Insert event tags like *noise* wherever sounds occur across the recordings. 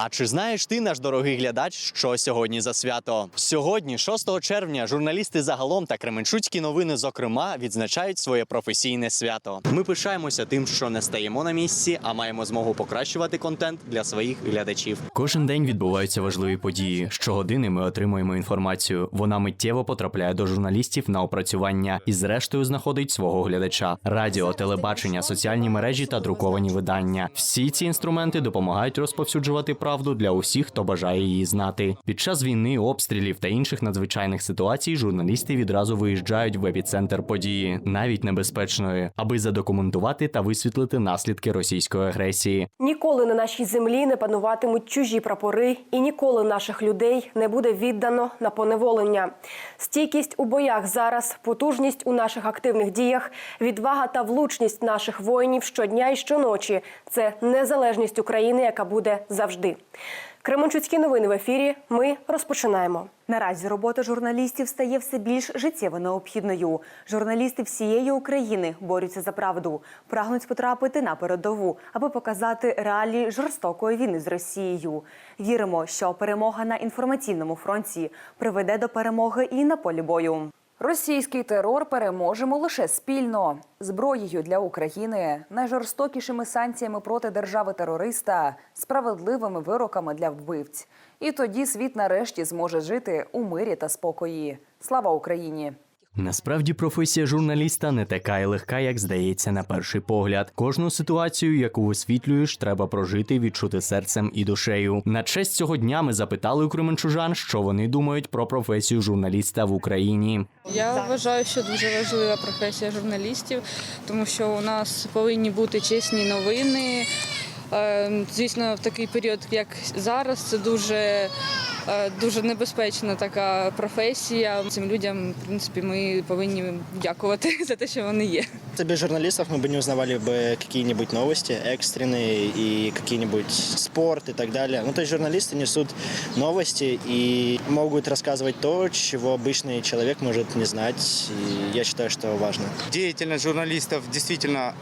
А чи знаєш ти, наш дорогий глядач, що сьогодні за свято? Сьогодні, 6 червня, журналісти загалом та Кременчуцькі новини, зокрема, відзначають своє професійне свято. Ми пишаємося тим, що не стаємо на місці, а маємо змогу покращувати контент для своїх глядачів. Кожен день відбуваються важливі події. Щогодини ми отримуємо інформацію. Вона миттєво потрапляє до журналістів на опрацювання і, зрештою, знаходить свого глядача. Радіо, телебачення, соціальні мережі та друковані видання. Всі ці інструменти допомагають розповсюджувати правду для усіх, хто бажає її знати. Під час війни, обстрілів та інших надзвичайних ситуацій журналісти відразу виїжджають в епіцентр події, навіть небезпечної, аби задокументувати та висвітлити наслідки російської агресії. Ніколи на нашій землі не пануватимуть чужі прапори, і ніколи наших людей не буде віддано на поневолення. Стійкість у боях зараз, потужність у наших активних діях, відвага та влучність наших воїнів щодня і щоночі це незалежність України, яка буде завжди. Кременчуцькі новини в ефірі. Ми розпочинаємо. Наразі робота журналістів стає все більш життєво необхідною. Журналісти всієї України борються за правду, прагнуть потрапити на передову, аби показати реалії жорстокої війни з Росією. Віримо, що перемога на інформаційному фронті приведе до перемоги і на полі бою. Російський терор переможемо лише спільно зброєю для України, найжорстокішими санкціями проти держави-терориста, справедливими вироками для вбивць. І тоді світ нарешті зможе жити у мирі та спокої. Слава Україні! Насправді професія журналіста не така й легка, як здається на перший погляд. Кожну ситуацію, яку висвітлюєш, треба прожити, відчути серцем і душею. На честь цього дня ми запитали у кременчужан, що вони думають про професію журналіста в Україні. Я вважаю, що дуже важлива професія журналістів, тому що у нас повинні бути чесні новини. Е, Звісно, в такий період, як зараз, це дуже, е, дуже небезпечна така професія. Цим людям, в принципі, ми повинні дякувати *laughs* за те, що вони є. Без журналистов мы бы не узнавали бы какие-нибудь новости экстренные и какие-нибудь спорт и так далее. Ну, то есть журналисты несут новости и могут рассказывать то, чего обычный человек может не знать. И я считаю, что важно. Деятельность журналистов действительно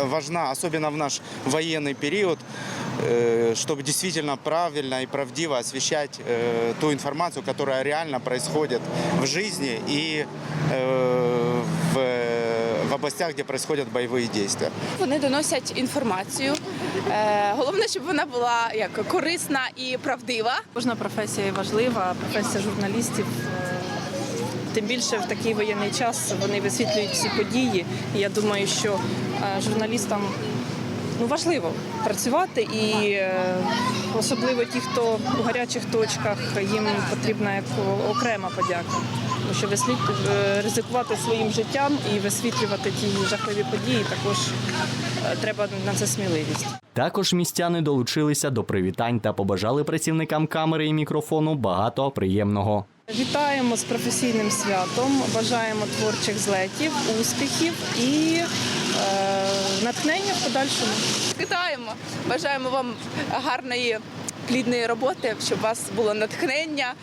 э, важна, особенно в наш военный период, э, чтобы действительно правильно и правдиво освещать э, ту информацию, которая реально происходит в жизни и э, в, в областях, где происходят боевые действия. Вони доносять інформацію. Е, Головне, щоб вона була як корисна і правдива. Кожна професія важлива, професія журналістів. е, Тим більше в такий воєнний час вони висвітлюють всі події. І я думаю, що е, журналістам ну, важливо працювати, і е, особливо ті, хто у гарячих точках, їм потрібна як окрема подяка. Тому що вислід... е, ризикувати своїм життям і висвітлювати ті жахливі події також е, треба на це сміливість. Також містяни долучилися до привітань та побажали працівникам камери і мікрофону багато приємного. Вітаємо з професійним святом, бажаємо творчих злетів, успіхів і натхнення в подальшому. Вітаємо! Бажаємо вам гарної. Плідної роботи, щоб у вас було натхнення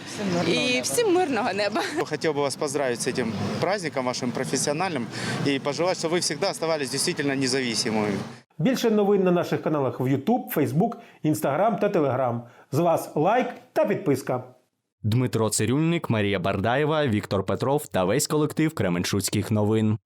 і всім мирного неба. Хотел бы вас поздравить с этим праздником вашим профессиональным и пожелать, чтобы вы всегда оставались действительно независимыми. Більше новин на наших каналах в YouTube, Facebook, Instagram та Telegram. З вас лайк та підписка. Дмитро Цирюльник, Марія Бардаєва, Віктор Петров та весь колектив Кременчуцьких новин.